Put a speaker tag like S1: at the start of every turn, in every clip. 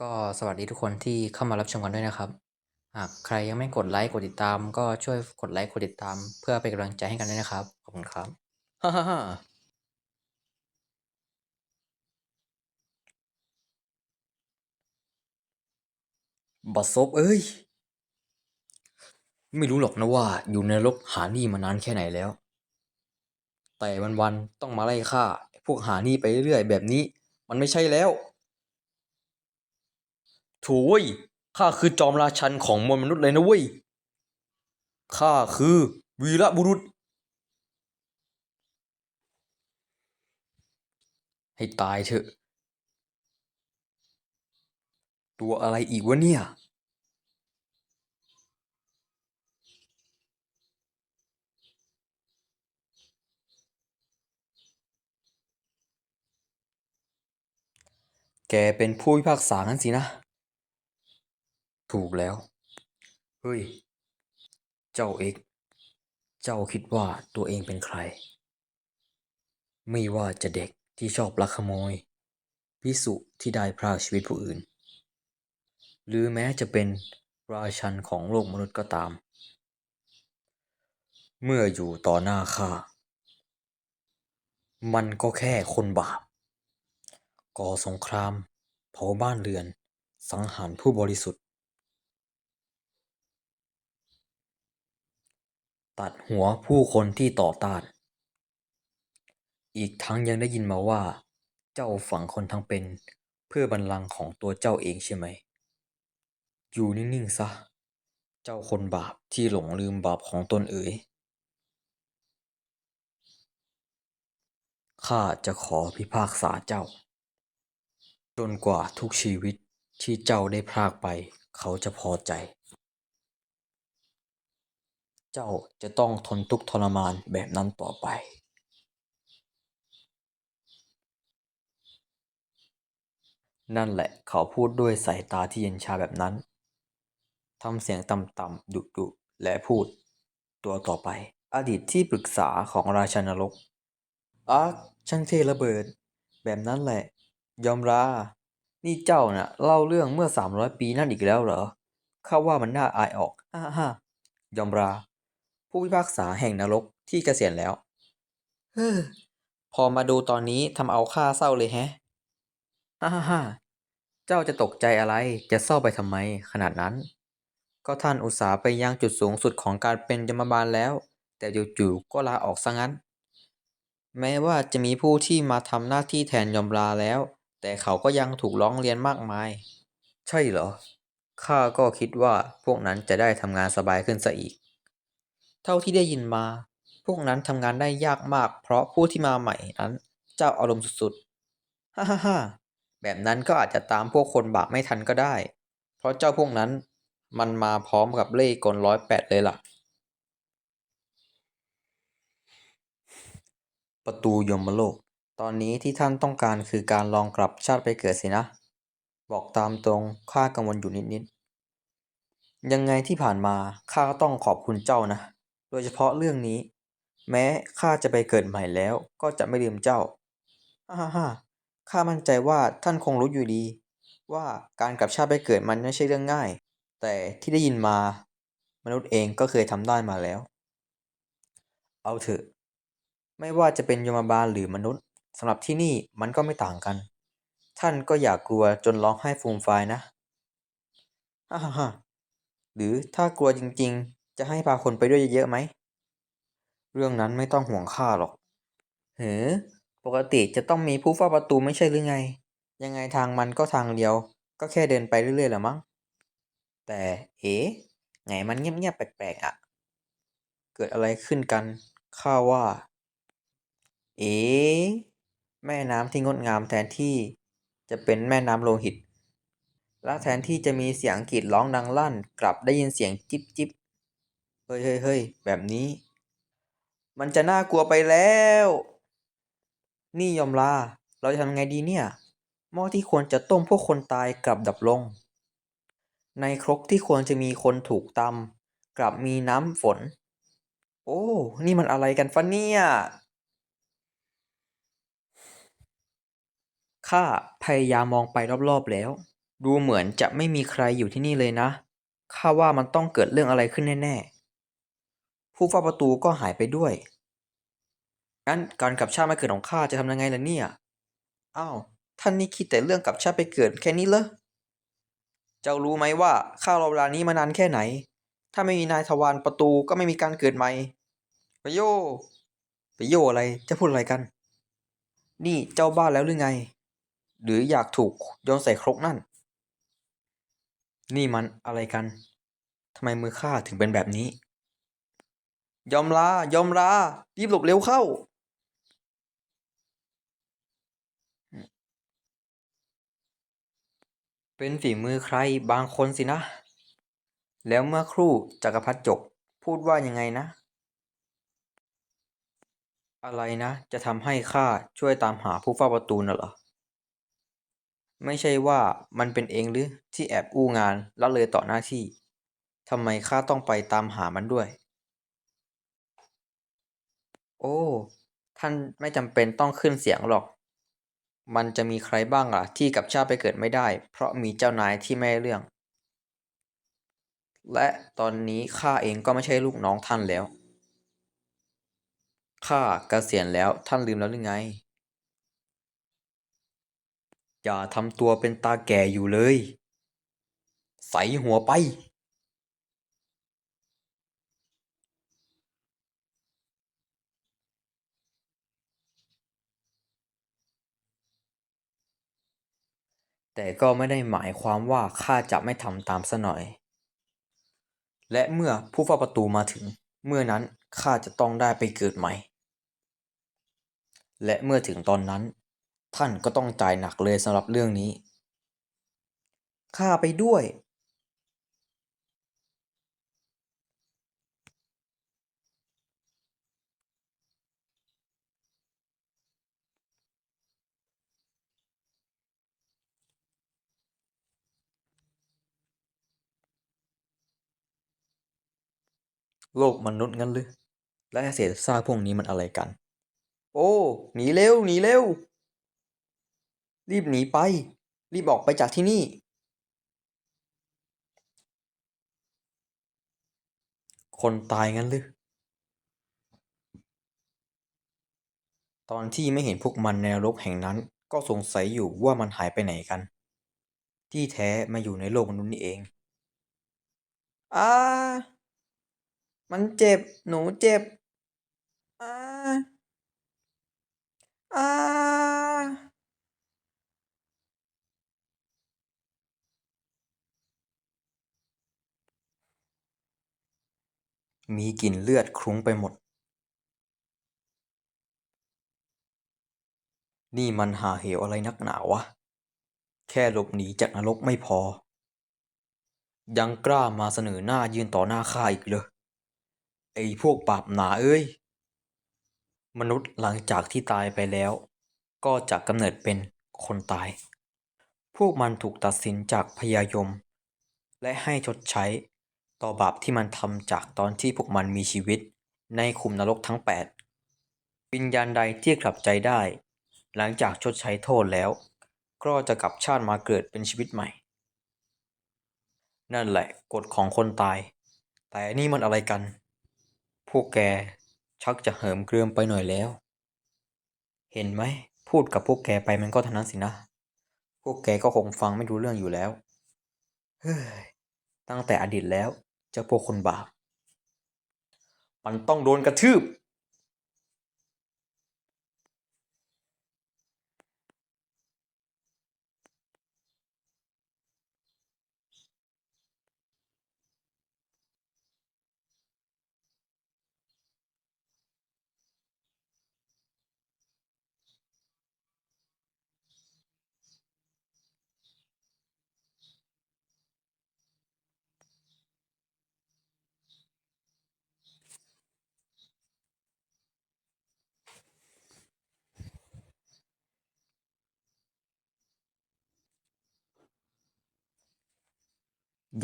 S1: ก็สวัสดีทุกคนที่เข้ามารับชมกันด้วยนะครับ หากใครยังไม่กดไลค์กดติดตาม ก็ช่วยกดไลค์กดติดตาม เพื่อเป็นกำลังใจให้กันด้วยนะครับ ขอบคุณครับฮ่าฮ่าฮ่าบัดซบเอ้ย ไม่รู้หรอกนะว่าอยู่ในรกหานี่มานานแค่ไหนแล้ว แต่วันๆต้องมาไล่ฆ่า พวกหานี่ไปเรื่อยๆแบบนี้ มันไม่ใช่แล้ว ถ่เว้ยข้าคือจอมราชันของมวลมนุษย์เลยนะเว้ยข้าคือวีระบุรุษ ให้ตายเถอะ ตัวอะไรอีกวะเนี่ยแกเป็นผู้พิพากษางั้นสินะ ถูกแล้ว เฮ้ย เจ้าเอก เจ้าคิดว่าตัวเองเป็นใคร ไม่ว่าจะเด็กที่ชอบลักขโมย พิสุที่ได้พรากชีวิตผู้อื่น หรือแม้จะเป็นราชันของโลกมนุษย์ก็ตาม เมื่ออยู่ต่อหน้าข้า มันก็แค่คนบาป ก่อสงคราม เผาบ้านเรือน สังหารผู้บริสุทธิ์ ตัดหัวผู้คนที่ต่อต้าน อีกทั้งยังได้ยินมาว่า เจ้าฝังคนทั้งเป็น เพื่อบัลลังก์ของตัวเจ้าเองใช่ไหม อยู่นิ่งๆซะ เจ้าคนบาปที่หลงลืมบาปของตนเอ๋ย ข้าจะขอพิพากษาเจ้า จนกว่าทุกชีวิตที่เจ้าได้พรากไป เขาจะพอใจ เจ้าจะต้องทนทุกข์ทรมานแบบนั้นต่อไป นั่นแหละเขาพูดด้วยสายตาที่เย็นชาแบบนั้นทำเสียงต่ำๆดุๆและพูด ตัวต่อไป อดีตที่ปรึกษาของราชานรกอาร์คช่างเทระเบิด แบบนั้นแหละ ยอมรานี่เจ้าน่ะเล่าเรื่องเมื่อสามร้อยปีนั่นอีกแล้วเหรอข้าว่ามันน่าอายออกฮ่าฮ่ายอมรา ผู้พิพากษาแห่งนรกที่เกษียณแล้ว เฮ้อ พอมาดูตอนนี้ทำเอาข้าเศร้าเลยแฮะ ฮ่าฮ่าฮ่าเจ้าจะตกใจอะไรจะเศร้าไปทำไมขนาดนั้น ก็ท่านอุตส่าห์ไปยังจุดสูงสุดของการเป็นยมบาลแล้ว แต่จู่ๆก็ลาออกซะงั้น แม้ว่าจะมีผู้ที่มาทำหน้าที่แทนยมราแล้ว แต่เขาก็ยังถูกร้องเรียนมากมาย ใช่เหรอข้าก็คิดว่าพวกนั้นจะได้ทำงานสบายขึ้นซะอีก เท่าที่ได้ยินมา พวกนั้นทำงานได้ยากมาก เพราะผู้ที่มาใหม่นั้น เจ้าอารมณ์สุดๆฮ่าฮ่าฮ่าแบบนั้นก็อาจจะตามพวกคนบาปไม่ทันก็ได้ เพราะเจ้าพวกนั้นมันมาพร้อมกับเล่กลร้อยแปดเลยล่ะ ประตูยมโลก ตอนนี้ที่ท่านต้องการคือการลองกลับชาติไปเกิดสินะ บอกตามตรงข้ากังวลอยู่นิดๆยังไงที่ผ่านมาข้าก็ต้องขอบคุณเจ้านะ ดยเฉพาะเรื่องนี้ แม้ข้าจะไปเกิดใหม่แล้วก็จะไม่ลืมเจ้า ฮ่าฮ่าฮ่าข้ามั่นใจว่าท่านคงรู้อยู่ดี ว่าการกลับชาติไปเกิดมันไม่ใช่เรื่องง่าย แต่ที่ได้ยินมา มนุษย์เองก็เคยทำได้มาแล้ว เอาเถอะ ไม่ว่าจะเป็นยมบาลหรือมนุษย์สำหรับที่นี่มันก็ไม่ต่างกัน ท่านก็อย่ากลัวจนร้องไห้ฟูมฟายนะ ฮ่าฮ่าฮ่าหรือถ้ากลัวจริง จะให้พาคนไปด้วยเยอะๆไหม เรื่องนั้นไม่ต้องห่วงข้าหรอกเฮ้อปกติจะต้องมีผู้เฝ้าประตูไม่ใช่หรือไง ยังไงทางมันก็ทางเดียว ก็แค่เดินไปเรื่อยๆแหละมั้ง แต่เอ๋ไงมันเงียบๆแปลกๆอะ เกิดอะไรขึ้นกันข้าว่า เอ๋แม่น้ำที่งดงามแทนที่จะเป็นแม่น้ำโลหิต และแทนที่จะมีเสียงกรีดร้องดังลั่น กลับได้ยินเสียงจิบจิบ เฮ้ยเฮ้ยเฮ้ยแบบนี้ มันจะน่ากลัวไปแล้ว นี่ยอมลา เราจะทำไงดีเนี่ย หม้อที่ควรจะต้มพวกคนตายกลับดับลง ในครกที่ควรจะมีคนถูกตำกลับมีน้ำฝน โอ้ นี่มันอะไรกันฟะเนี่ยข้าพยายามมองไปรอบๆแล้ว ดูเหมือนจะไม่มีใครอยู่ที่นี่เลยนะข้าว่ามันต้องเกิดเรื่องอะไรขึ้นแน่ๆ ผู้เฝ้าประตูก็หายไปด้วย งั้นการกลับชาติมาเกิดของข้าจะทำยังไงล่ะเนี่ย อ้าว ท่านนี่คิดแต่เรื่องกลับชาติไปเกิดแค่นี้เหรอ เจ้ารู้ไหมว่าข้ารอเวลานี้มานานแค่ไหน ถ้าไม่มีนายทวารประตูก็ไม่มีการเกิดใหม่ไปโยไปโยอะไร จะพูดอะไรกัน นี่เจ้าบ้าแล้วหรือไง หรืออยากถูกโยนใส่ครกนั่น นี่มันอะไรกันทำไมมือข้าถึงเป็นแบบนี้ ยอมลายอมลารีบหลบเร็วเข้า เป็นฝีมือใครบางคนสินะ แล้วเมื่อครู่จักรพรรดิจกพูดว่ายังไงนะ อะไรนะ จะทำให้ข้าช่วยตามหาผู้เฝ้าประตูน่ะเหรอ ไม่ใช่ว่ามันเป็นเองหรือที่แอบอู้งานละเลยต่อหน้าที่ทำไมข้าต้องไปตามหามันด้วย โอ้ ท่านไม่จำเป็นต้องขึ้นเสียงหรอก มันจะมีใครบ้างล่ะ ที่กับชาติไปเกิดไม่ได้ เพราะมีเจ้านายที่ไม่ได้เรื่อง และตอนนี้ข้าเองก็ไม่ใช่ลูกน้องท่านแล้ว ข้าเกษียณแล้วท่านลืมแล้วหรือไง อย่าทำตัวเป็นตาแก่อยู่เลย ใส่หัวไป แต่ก็ไม่ได้หมายความว่าข้าจะไม่ทำตามซะหน่อย และเมื่อผู้เฝ้าประตูมาถึง เมื่อนั้นข้าจะต้องได้ไปเกิดใหม่ และเมื่อถึงตอนนั้น ท่านก็ต้องจ่ายหนักเลยสำหรับเรื่องนี้ข้าไปด้วย โลกมนุษย์งั้นหรือและเศษซากพวกนี้มันอะไรกัน โอ้หนีเร็วหนีเร็ว รีบหนีไป รีบออกไปจากที่นี่ คนตายงั้นหรือตอนที่ไม่เห็นพวกมันในนรกแห่งนั้น ก็สงสัยอยู่ว่ามันหายไปไหนกัน ที่แท้มาอยู่ในโลกมนุษย์นี่เองอา มันเจ็บ หนูเจ็บอาอามีกลิ่นเลือดคลุ้งไปหมด นี่มันหาเหวอะไรนักหนาวะ แค่หลบหนีจากนรกไม่พอ ยังกล้ามาเสนอหน้ายืนต่อหน้าข้าอีกเลย ไอ้พวกบาปหนาเอ้ย มนุษย์หลังจากที่ตายไปแล้ว ก็จะกำเนิดเป็นคนตาย พวกมันถูกตัดสินจากพยายม และให้ชดใช้ต่อบาปที่มันทำจากตอนที่พวกมันมีชีวิตในขุมนรกทั้ง 8 วิญญาณใดที่กลับใจได้ หลังจากชดใช้โทษแล้ว ก็จะกลับชาติมาเกิดเป็นชีวิตใหม่ นั่นแหละกฎของคนตาย แต่นี่มันอะไรกัน วกแกชักจะเหิมเกริมไปหน่อยแล้ว เห็นไหม พูดกับพวกแกไปมันก็เท่านั้นสินะ พวกแกก็คงฟังไม่รู้เรื่องอยู่แล้ว เฮ้ย ตั้งแต่อดีตแล้วเจ้าพวกคนบาป มันต้องโดนกระทืบ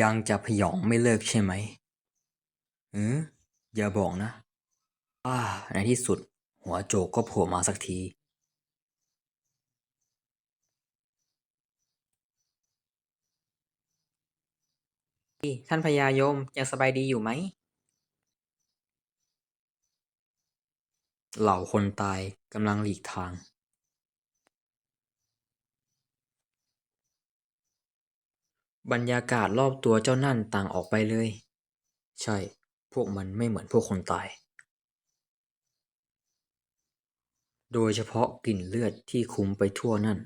S1: ยังจะพยองไม่เลิกใช่ไหมหืออย่าบอกนะ อ่า ในที่สุด หัวโจกก็โผล่มาสักที ท่านพญายมยังสบายดีอยู่ไหม เหล่าคนตายกำลังหลีกทาง บรรยากาศรอบตัวเจ้านั่นต่างออกไปเลย ใช่ พวกมันไม่เหมือนพวกคนตาย โดยเฉพาะกลิ่นเลือดที่คุ้มไปทั่วนั่น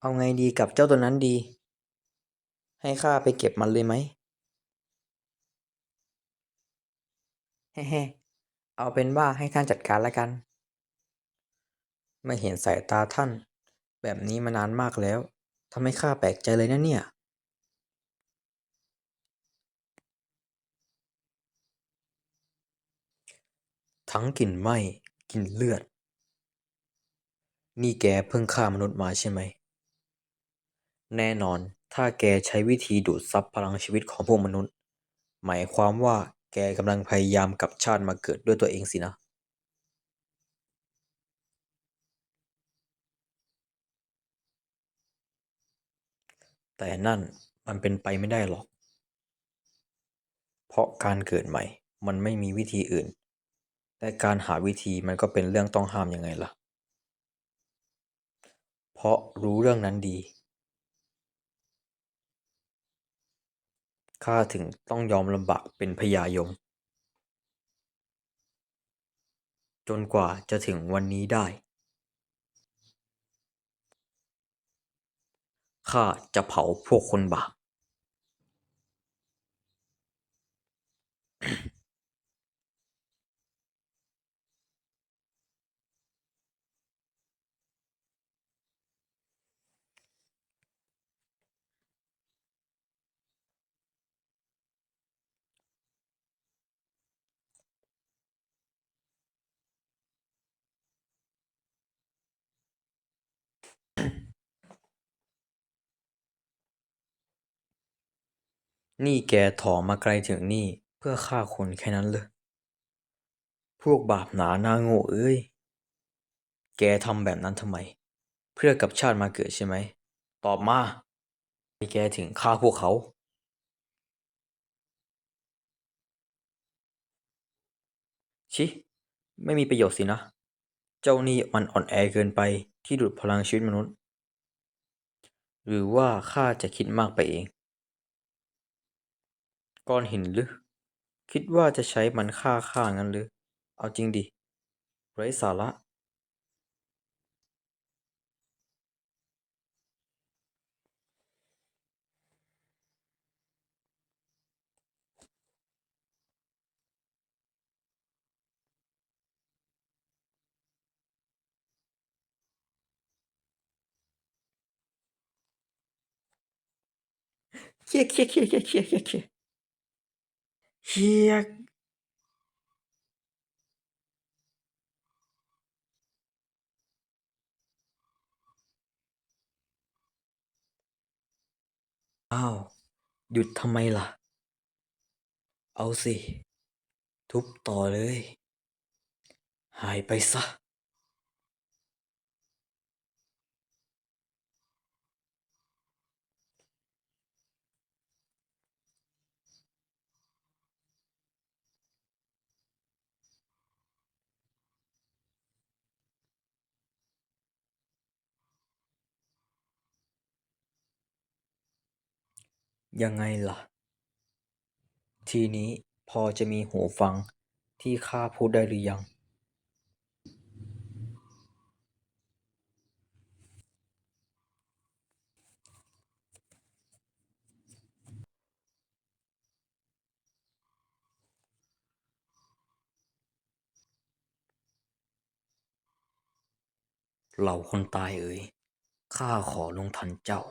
S1: เอาไงดีกับเจ้าตัวนั้นดี ให้ข้าไปเก็บมันเลยไหมเฮ้ๆเอาเป็นว่าให้ท่านจัดการล้วกัน ไม่เห็นสายตาท่าน แบบนี้มานานมากแล้วทำให้ข้าแปลกใจเลยนะเนี่ยทั้งกลิ่นไหม้กลิ่นเลือด นี่แกเพิ่งฆ่ามนุษย์มาใช่ไหม แน่นอนถ้าแกใช้วิธีดูดซับพลังชีวิตของพวกมนุษย์ หมายความว่าแกกำลังพยายามกลับชาติมาเกิดด้วยตัวเองสินะ แต่นั่นมันเป็นไปไม่ได้หรอก เพราะการเกิดใหม่มันไม่มีวิธีอื่นและการหาวิธีมันก็เป็นเรื่องต้องห้ามยังไงล่ะ เพราะรู้เรื่องนั้นดี ข้าถึงต้องยอมลำบากเป็นพญายม จนกว่าจะถึงวันนี้ได้ ข้าจะเผาพวกคนบาป นี่แกถอมาไกลถึงนี่เพื่อฆ่าคนแค่นั้นเลย พวกบาปหนาหน้าโง่เอ้ย แกทำแบบนั้นทำไม เพื่อกับชาติมาเกิดใช่ไหม ตอบมาไมแกถึงฆ่าพวกเขา ชิ ไม่มีประโยชน์สินะ เจ้านี่มันอ่อนแอเกินไปที่ดูดพลังชีวิตมนุษย์ หรือว่าข้าจะคิดมากไปเอง ก้อนหินหรือ คิดว่าจะใช้มันฆ่าข้างั้นหรือ เอาจริงดิ ไร้สาระ เครียดเครียดเครียดเครียดเครียดเครียด เครียดเครียดอ้าว หยุดทำไมล่ะ เอาสิ ทุบต่อเลย หายไปซะ ยังไงล่ะ ทีนี้พอจะมีหูฟังที่ข้าพูดได้หรือยัง เหล่าคนตายเอ๋ยข้าขอลงทันเจ้า